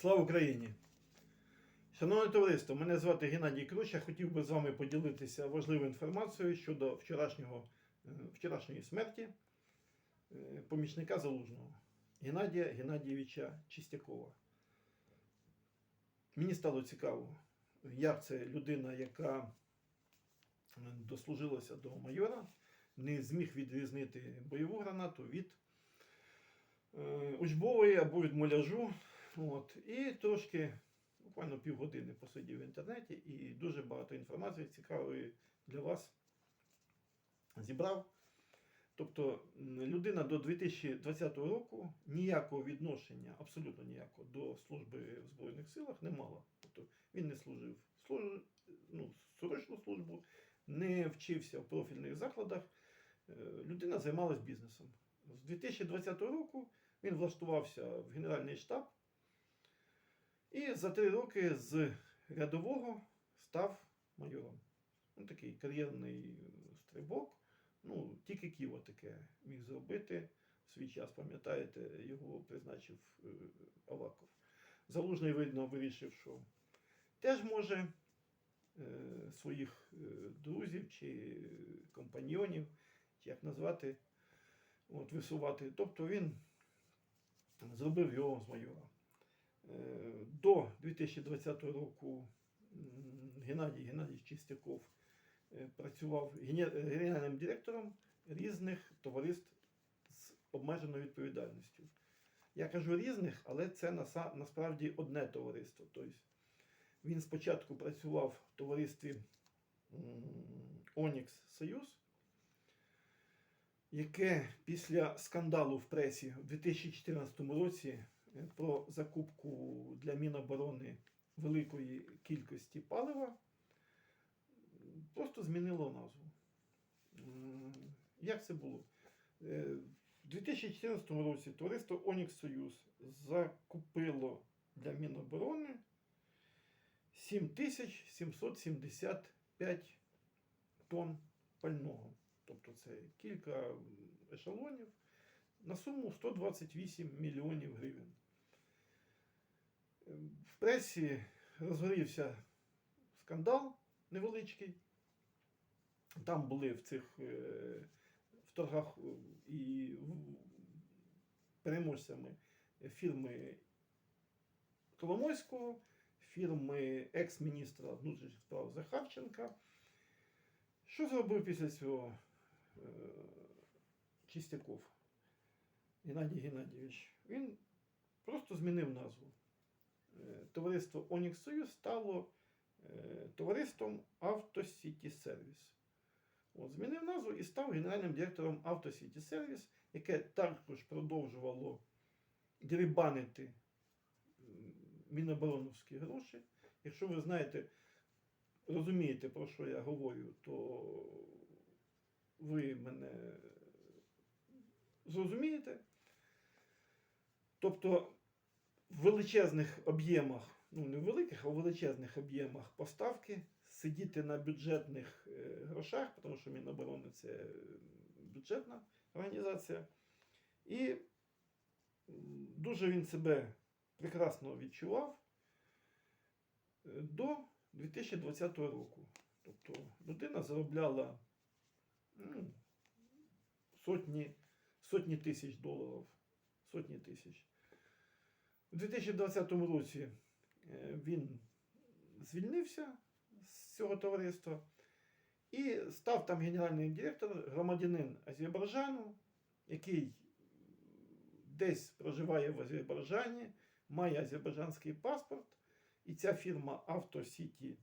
Слава Україні! Шановне товариство, мене звати Геннадій Круч. Я хотів би з вами поділитися важливою інформацією щодо вчорашнього, е, вчорашньої смерті е, помічника залужного Геннадія Геннадійовича Чистякова. Мені стало цікаво, як це людина, яка дослужилася до майора, не зміг відрізнити бойову гранату від е, учбової або від муляжу. От. І трошки, буквально півгодини посидів в інтернеті і дуже багато інформації цікавої для вас зібрав. Тобто людина до 2020 року ніякого відношення, абсолютно ніякого, до служби в Збройних силах не мала. Тобто він не служив служ... ну, срочну службу, не вчився в профільних закладах. Е, Людина займалась бізнесом. З 2020 року він влаштувався в Генеральний штаб і за три роки з рядового став майором. Ну, такий кар'єрний стрибок. Ну, тільки Ківо таке міг зробити. В свій час, пам'ятаєте, його призначив е, Аваков. Залужний, видно, вирішив, що теж може е, своїх е, друзів чи компаньйонів, чи як назвати, от, висувати. Тобто він зробив його з майора. Е, До 2020 року Геннадій Геннадійович Чистяков е, працював генеральним директором різних товариств з обмеженою відповідальністю. Я кажу різних, але це насправді одне товариство. Тобто він спочатку працював в товаристві Онікс Союз, яке після скандалу в пресі у 2014 році про закупку для Міноборони великої кількості палива просто змінило назву. Як це було? Е, У 2014 році товариство Онікс Союз закупило для Міноборони 7775 тонн пального. Тобто це кілька ешелонів на суму 128 мільйонів гривень. В пресі розгорівся скандал невеличкий. Там були в цих е, в торгах е, і переможцями фірми Коломойського, фірми екс-міністра внутрішніх справ Захарченка. Що зробив після цього е, Чистяков Геннадій Геннадійович? Він просто змінив назву. Товариство Онікс Союз стало е, товариством Автосіті Сервіс. От, змінив назву і став генеральним директором Автосіті Сервіс, яке також продовжувало дерибанити м, мінобороновські гроші. Якщо ви знаєте, розумієте, про що я говорю, то ви мене зрозумієте. Тобто в величезних об'ємах, ну не в великих, а в величезних об'ємах поставки, сидіти на бюджетних е, грошах, тому що Міноборони це е, бюджетна організація. І дуже він себе прекрасно відчував е, до 2020 року. Тобто людина заробляла ну, сотні, сотні тисяч доларів. Сотні тисяч. У 2020 році е, він звільнився з цього товариства і став там генеральним директором громадянин Азербайджану, який десь проживає в Азербайджані, має азербайджанський паспорт, і ця фірма Auto City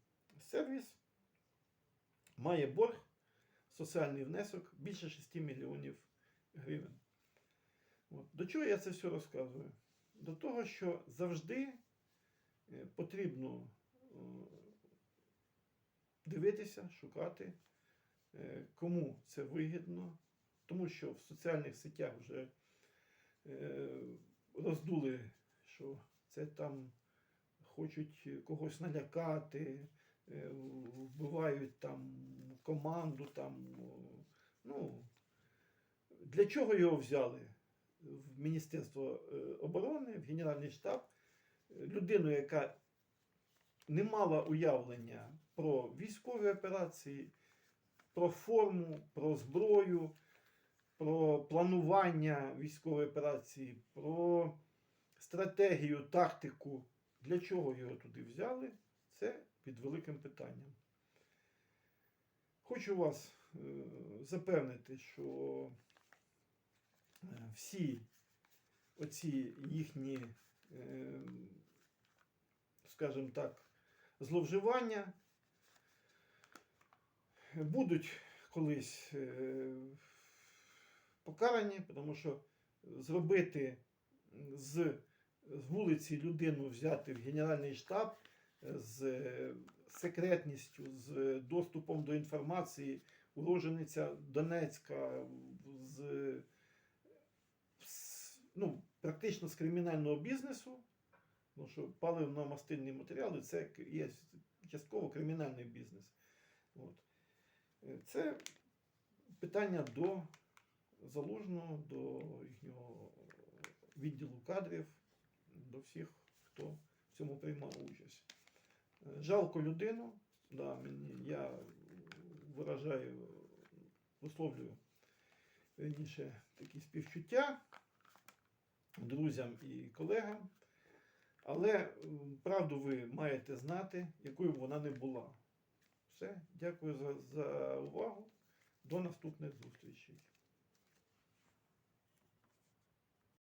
Service має борг, соціальний внесок більше 6 мільйонів гривень. От. До чого я це все розказую? До того, що завжди е, потрібно е, дивитися, шукати, е, кому це вигідно, тому що в соціальних сетях вже роздули, що це там хочуть когось налякати, вбивають там команду. Там, ну, для чого його взяли в Міністерство е, оборони, в Генеральний штаб? Людину, яка не мала уявлення про військові операції, про форму, про зброю, про планування військової операції, про стратегію, тактику. Для чого його туди взяли? Це під великим питанням. Хочу вас е, запевнити, що всі оці їхні, е, скажімо так, зловживання будуть колись е, покарані, тому що зробити з вулиці людину взяти в Генеральний штаб е, з е, секретністю, з доступом до інформації, урожениця Донецька, з- ну, практично з кримінального бізнесу, тому що паливно-мастильні матеріали це є частково кримінальний бізнес. От. Е, Це питання до залужного, до їхнього відділу кадрів, до всіх, хто в цьому приймав участь. Е, Жалко людину, да, мені, я виражаю, висловлюю вірніше, такі співчуття друзям і колегам. Але правду ви маєте знати, якою б вона не була. Все, дякую за, за увагу. До наступних зустрічей.